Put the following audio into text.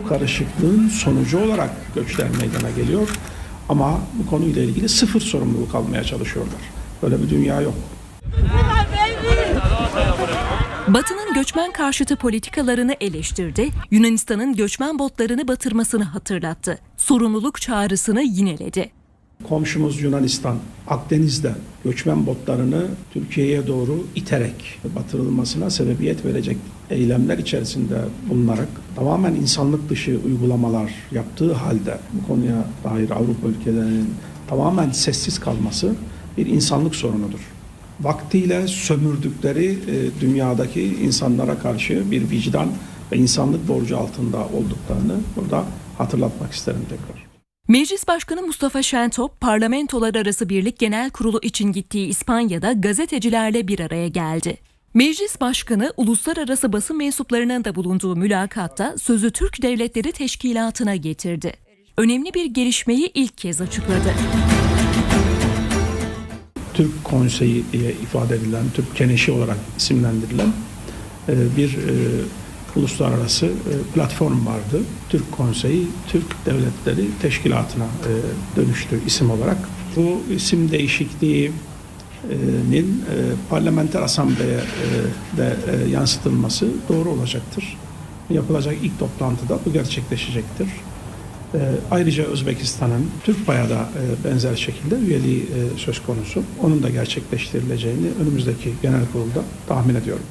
Bu karışıklığın sonucu olarak göçler meydana geliyor. Ama bu konuyla ilgili sıfır sorumluluk almaya çalışıyorlar. Böyle bir dünya yok. Batı'nın göçmen karşıtı politikalarını eleştirdi, Yunanistan'ın göçmen botlarını batırmasını hatırlattı. Sorumluluk çağrısını yineledi. Komşumuz Yunanistan Akdeniz'de göçmen botlarını Türkiye'ye doğru iterek batırılmasına sebebiyet verecek eylemler içerisinde bulunarak tamamen insanlık dışı uygulamalar yaptığı halde bu konuya dair Avrupa ülkelerinin tamamen sessiz kalması bir insanlık sorunudur. Vaktiyle sömürdükleri e, dünyadaki insanlara karşı bir vicdan ve insanlık borcu altında olduklarını burada hatırlatmak isterim tekrar. Meclis Başkanı Mustafa Şentop, Parlamentolar Arası Birlik Genel Kurulu için gittiği İspanya'da gazetecilerle bir araya geldi. Meclis Başkanı uluslararası basın mensuplarının da bulunduğu mülakatta sözü Türk Devletleri Teşkilatı'na getirdi. Önemli bir gelişmeyi ilk kez açıkladı. Türk Konseyi diye ifade edilen, Türk Keneşi olarak isimlendirilen e, bir e, uluslararası e, platform vardı. Türk Konseyi, Türk Devletleri Teşkilatı'na e, dönüştü isim olarak. Bu isim değişikliğinin e, parlamenter asambleye de yansıtılması doğru olacaktır. Yapılacak ilk toplantıda bu gerçekleşecektir. Ayrıca Özbekistan'ın Türk Bay'a da benzer şekilde üyeliği söz konusu. Onun da gerçekleştirileceğini önümüzdeki genel kurulda tahmin ediyorum.